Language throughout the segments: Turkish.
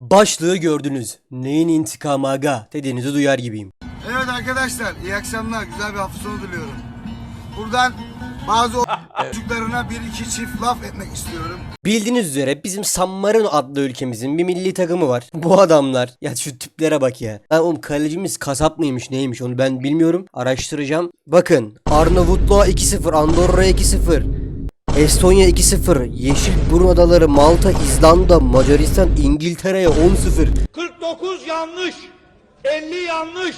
Başlığı gördünüz. Neyin intikamı aga dediğinizi duyar gibiyim. Evet arkadaşlar iyi akşamlar. Güzel bir hafta sonu diliyorum. Buradan bazı çocuklarına bir iki çift laf etmek istiyorum. Bildiğiniz üzere bizim San Marino adlı ülkemizin bir milli takımı var. Bu adamlar ya şu tiplere bak ya. Lan oğlum kalecimiz kasap mıymış neymiş onu ben bilmiyorum. Araştıracağım. Bakın Arnavutluğa 2-0, Andorra 2-0. Estonya 2-0, Yeşilburun Adaları, Malta, İzlanda, Macaristan, İngiltere'ye 10-0. 49 yanlış, 50 yanlış,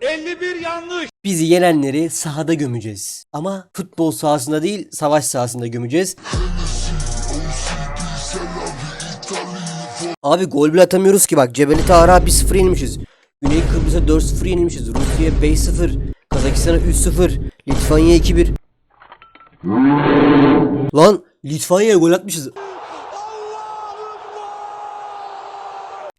51 yanlış. Bizi yenenleri sahada gömeceğiz. Ama futbol sahasında değil, savaş sahasında gömeceğiz. Abi gol bile atamıyoruz ki bak. Cebeli Tarık'a 1-0 yenilmişiz. Güney Kıbrıs'a 4-0 yenilmişiz. Rusya'ya 5-0. Kazakistan'a 3-0. Litvanya'ya 2-1. Lan Litvanya'ya gol atmışız.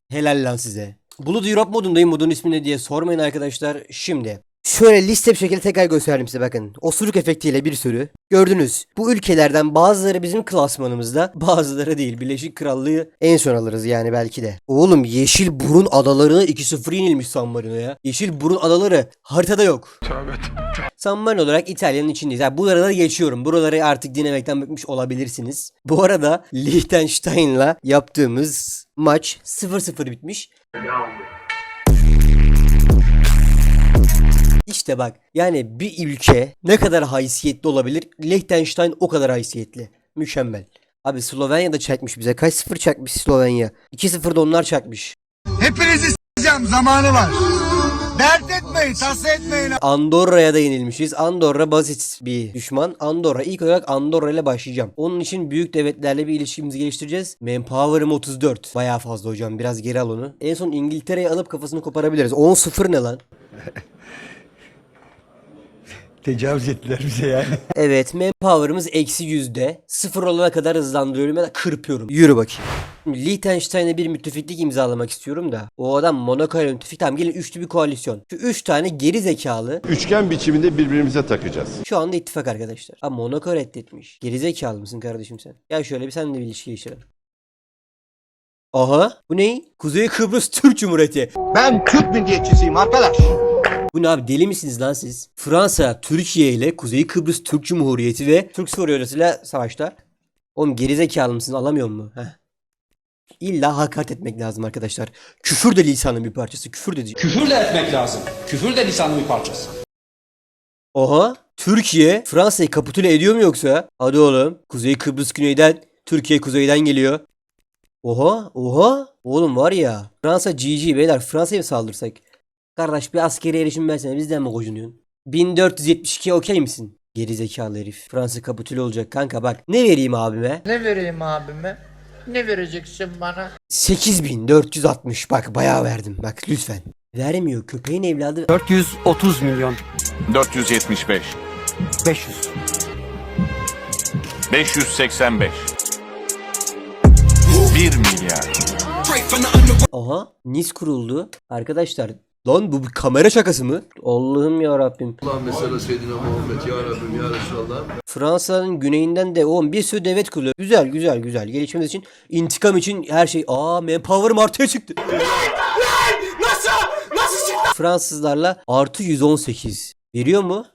Helal lan size. Bulut Europe modundayım. Modun ismi ne diye sormayın arkadaşlar. Şimdi. Şöyle liste bir şekilde tekrar göstereyim size bakın. Osuruk efektiyle bir sürü. Gördünüz. Bu ülkelerden bazıları bizim klasmanımızda bazıları değil. Birleşik Krallığı en son alırız yani belki de. Oğlum Yeşil Burun Adaları'na 2-0 yenilmiş San Marino'ya. Yeşil Burun Adaları haritada yok. San Marino olarak İtalya'nın içindeyiz. Yani buraları geçiyorum. Buraları artık dinlemekten bıkmış olabilirsiniz. Bu arada Liechtenstein'la yaptığımız maç 0-0 bitmiş. İşte bak yani bir ülke ne kadar haysiyetli olabilir? Liechtenstein o kadar haysiyetli. Mükemmel. Abi Slovenya da çakmış bize. Kaç sıfır çakmış Slovenya? 2-0 da onlar çakmış. Hepinizi s**eceğim zamanı var. Dert etmeyin, tasa etmeyin. Andorra'ya da yenilmişiz. Andorra basit bir düşman. Andorra ilk olarak Andorra ile başlayacağım. Onun için büyük devletlerle bir ilişkimizi geliştireceğiz. Manpower'ım 34. Bayağı fazla hocam. Biraz geri al onu. En son İngiltere'yi alıp kafasını koparabiliriz. 10-0 ne lan? Tecavüz ettiler bize yani. Evet manpower'ımız eksi yüzde. Sıfır olana kadar hızlandırıyorum ya da kırpıyorum. Yürü bakayım. Şimdi Liechtenstein'e bir müttefiklik imzalamak istiyorum da. O adam Monaco ile müttefik. Tamam gelin üçlü bir koalisyon. Şu üç tane geri zekalı Üçgen biçiminde birbirimize takacağız. şu anda ittifak arkadaşlar. Ha Monaco reddetmiş. Geri zekalı mısın kardeşim sen? Gel şöyle bir seninle bir ilişki geçirelim. Aha bu ne? Kuzey Kıbrıs Türk Cumhuriyeti. Ben Türk milliyetçisiyim arkadaş. Bu ne abi deli misiniz lan siz? Fransa, Türkiye ile Kuzey Kıbrıs Türk Cumhuriyeti ve Türk Soruyorlarıyla savaşta. Oğlum gerizekalı mısın alamıyor mu? Heh. İlla hakaret etmek lazım arkadaşlar. Küfür de lisanın bir parçası. Küfür de Küfür de etmek lazım. Küfür de lisanın bir parçası. Oha. Türkiye Fransa'yı kapitüle ediyor mu yoksa? Hadi oğlum. Kuzey Kıbrıs güneyden. Türkiye kuzeyden geliyor. Oha. Oha. Oğlum var ya. Fransa GG beyler. Fransa'ya mı saldırsak? Kardeş bir askeri erişim versene. Bizden mi gocunuyorsun? 1472 okey misin? Geri zekalı herif. Fransa kapitüle olacak kanka bak. Ne vereyim abime? Ne vereyim abime? Ne vereceksin bana? 8460 bak bayağı verdim bak lütfen. Vermiyor köpeğin evladı. 430 milyon 475 500 585 1 milyar Aha Nis kuruldu. Arkadaşlar lan bu bir kamera şakası mı? Allah'ım ya Rabbim. Fransa'nın güneyinden de oğlum bir sürü devlet kuruluyor. Güzel güzel güzel. Gelişmemiz için intikam için her şey. Aa manpower'ım artıya çıktı. Fransızlarla artı 118. Veriyor mu?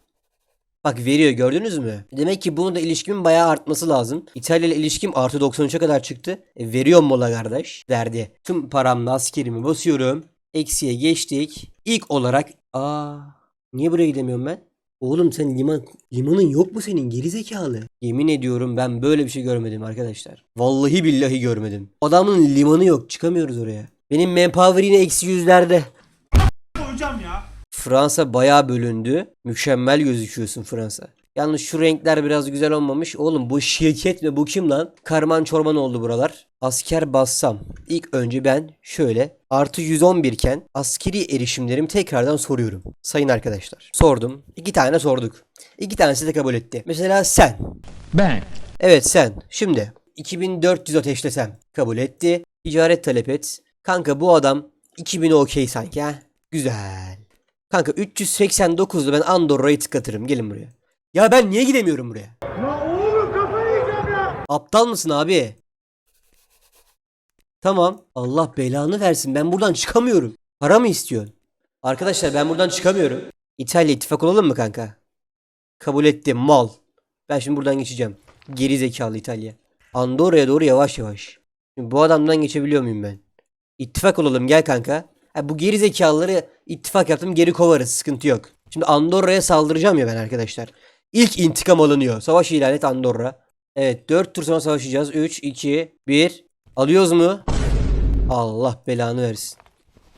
Bak veriyor gördünüz mü? Demek ki bunu da ilişkimin bayağı artması lazım. İtalya ile ilişkim artı 93'e kadar çıktı. E, veriyor mola kardeş. Verdi. Tüm paramla askerimi basıyorum. Eksiye geçtik. İlk olarak... Aa, niye buraya gidemiyorum ben? Oğlum sen liman limanın yok mu senin gerizekalı? Yemin ediyorum ben böyle bir şey görmedim arkadaşlar. Vallahi billahi görmedim. Adamın limanı yok çıkamıyoruz oraya. Benim manpower yine eksi yüzlerde. Fransa bayağı bölündü. Mükemmel gözüküyorsun Fransa. Yalnız şu renkler biraz güzel olmamış. Oğlum bu şirket mi bu kim lan? Karman çorman oldu buralar. Asker bassam. İlk önce ben şöyle artı 111 iken askeri erişimlerimi tekrardan soruyorum. Sayın arkadaşlar. Sordum. İki tane sorduk. İki tanesi de kabul etti. Mesela sen. Ben Evet sen. Şimdi 2400 ateşlesem kabul etti. Ticaret talep et. Kanka bu adam 2000'e okey sanki ha. Güzel. Kanka 389'da ben Andorra'yı tıklatırım. Gelin buraya. Ya ben niye gidemiyorum buraya? Ya oğlum kafayı yiyeceğim ya. Aptal mısın abi? Tamam. Allah belanı versin. Ben buradan çıkamıyorum. Para mı istiyorsun? Arkadaşlar ben buradan çıkamıyorum. İtalya ittifak olalım mı kanka? Kabul ettim. Mal. Ben şimdi buradan geçeceğim. Geri zekalı İtalya. Andorra'ya doğru yavaş yavaş. Şimdi bu adamdan geçebiliyor muyum ben? İttifak olalım gel kanka. Ha, bu geri zekalıları ittifak yaptım geri kovarız sıkıntı yok. Şimdi Andorra'ya saldıracağım ya ben arkadaşlar. İlk intikam alınıyor. Savaş ilan et Andorra. Evet 4 tur sonra savaşacağız. 3, 2, 1. Alıyoruz mu? Allah belanı versin.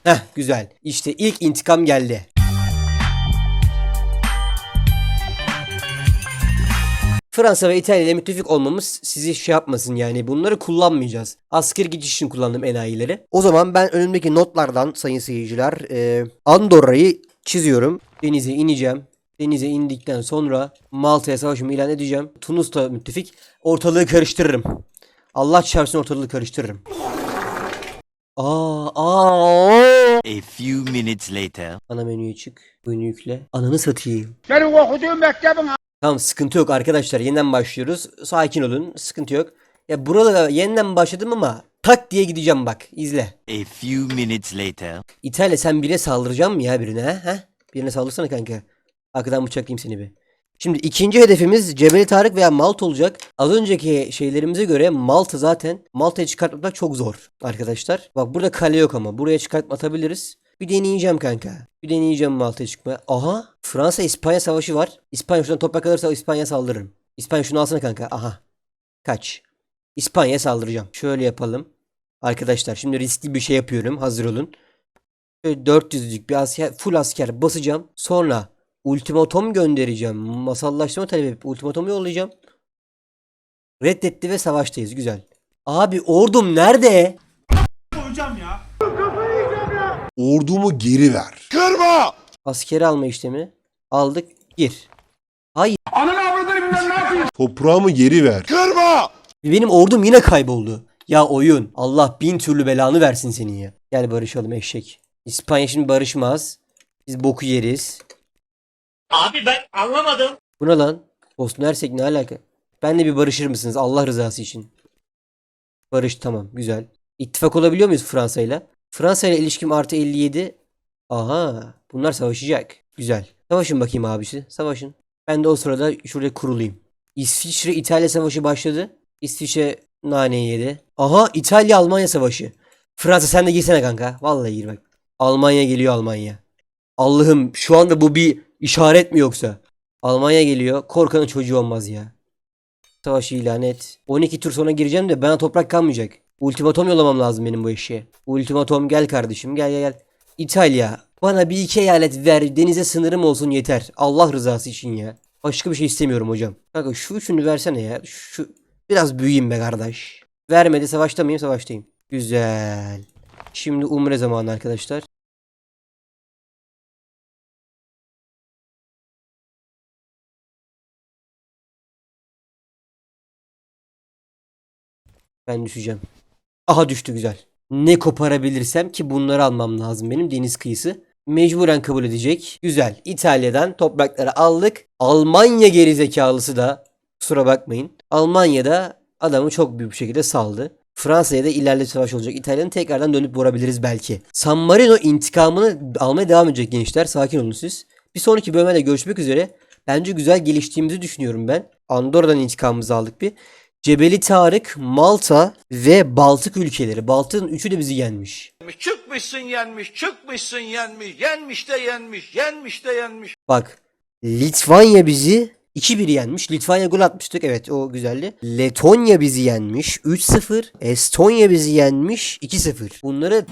Heh güzel. İşte ilk intikam geldi. Fransa ve İtalya ile müttefik olmamız sizi şey yapmasın yani bunları kullanmayacağız. Asker geçiş için kullandım enayileri. O zaman ben önümdeki notlardan sayın seyirciler e, Andorra'yı çiziyorum. Denize ineceğim. Denize indikten sonra Malta'ya savaşımı ilan edeceğim. Tunus'ta müttefik. Ortalığı karıştırırım. Allah çarpsın ortalığı karıştırırım. Aa, aa. A few minutes later. Ana menüye çık. Oyunu yükle. Ananı satayım. Senin okuduğun mektebin Tamam sıkıntı yok arkadaşlar. Yeniden başlıyoruz. Sakin olun. Sıkıntı yok. Ya burada yeniden başladım ama tak diye gideceğim bak. İzle. A few minutes later. İtalya sen birine saldıracaksın mı ya birine ha? ha? Birine saldırsana kanka. Arkadan bıçaklayayım seni bir. Şimdi ikinci hedefimiz Cebeli Tarık veya Malta olacak. Az önceki şeylerimize göre Malta zaten Malta'ya çıkartmak çok zor arkadaşlar. Bak burada kale yok ama buraya çıkartma atabiliriz. Bir deneyeceğim kanka. Bir deneyeceğim Malta'ya çıkmaya. Aha Fransa İspanya savaşı var. İspanya şuradan toprak alırsa İspanya saldırırım. İspanya şunu alsana kanka. Aha. Kaç. İspanya'ya saldıracağım. Şöyle yapalım. Arkadaşlar şimdi riskli bir şey yapıyorum. Hazır olun. Şöyle 400'lük bir asker, full asker basacağım. Sonra ultimatom göndereceğim. Masallaştırma talep edip ultimatomu yollayacağım. Reddetti ve savaştayız. Güzel. Abi ordum nerede? Ordumu geri ver. Kırma! Askeri alma işlemi. Aldık. Gir. Toprağımı geri ver. Kırma! Benim ordum yine kayboldu. Ya oyun. Allah bin türlü belanı versin senin ya. Gel barışalım eşek. İspanya şimdi barışmaz. Biz boku yeriz. Abi ben anlamadım. Bu ne lan? Bosna Hersek ne alaka? Benle bir barışır mısınız Allah rızası için? Barış tamam güzel. İttifak olabiliyor muyuz Fransa ile? Fransa ile ilişkim artı 57. Aha bunlar savaşacak. Güzel. Savaşın bakayım abisi. Savaşın. Ben de o sırada şurada kurulayım. İsviçre İtalya savaşı başladı. İsviçre naneyi yedi. Aha İtalya Almanya savaşı. Fransa sen de girsene kanka. Vallahi gir bak. Almanya geliyor Almanya. Allah'ım şu anda bu bir işaret mi yoksa? Almanya geliyor. Korkanın çocuğu olmaz ya. Savaşı ilan et. 12 tur sonra gireceğim de bana toprak kalmayacak. Ultimatom yollamam lazım benim bu işe. Ultimatom gel kardeşim gel gel gel. İtalya bana bir iki eyalet ver denize sınırım olsun yeter. Allah rızası için ya. Başka bir şey istemiyorum hocam. Kanka şu üçünü versene ya. Şu biraz büyüyeyim be kardeş. Vermedi savaşta mıyım savaştayım. Güzel. Şimdi umre zamanı arkadaşlar. Ben düşeceğim. Aha düştü güzel. Ne koparabilirsem ki bunları almam lazım benim deniz kıyısı. Mecburen kabul edecek. Güzel. İtalya'dan toprakları aldık. Almanya gerizekalısı da kusura bakmayın. Almanya'da adamı çok büyük bir şekilde saldı. Fransa'ya da ileride savaş olacak. İtalya'nın tekrardan dönüp vurabiliriz belki. San Marino intikamını almaya devam edecek gençler. Sakin olun siz. Bir sonraki bölümde görüşmek üzere. Bence güzel geliştiğimizi düşünüyorum ben. Andorra'dan intikamımızı aldık bir. Cebeli Tarık, Malta ve Baltık ülkeleri. Baltık'ın üçü de bizi yenmiş. Çıkmışsın yenmiş, çıkmışsın yenmiş, yenmiş de yenmiş, yenmiş de yenmiş. Bak Litvanya bizi 2-1 yenmiş. Litvanya gol atmıştık. Evet o güzeldi. Letonya bizi yenmiş. 3-0. Estonya bizi yenmiş. 2-0. Bunları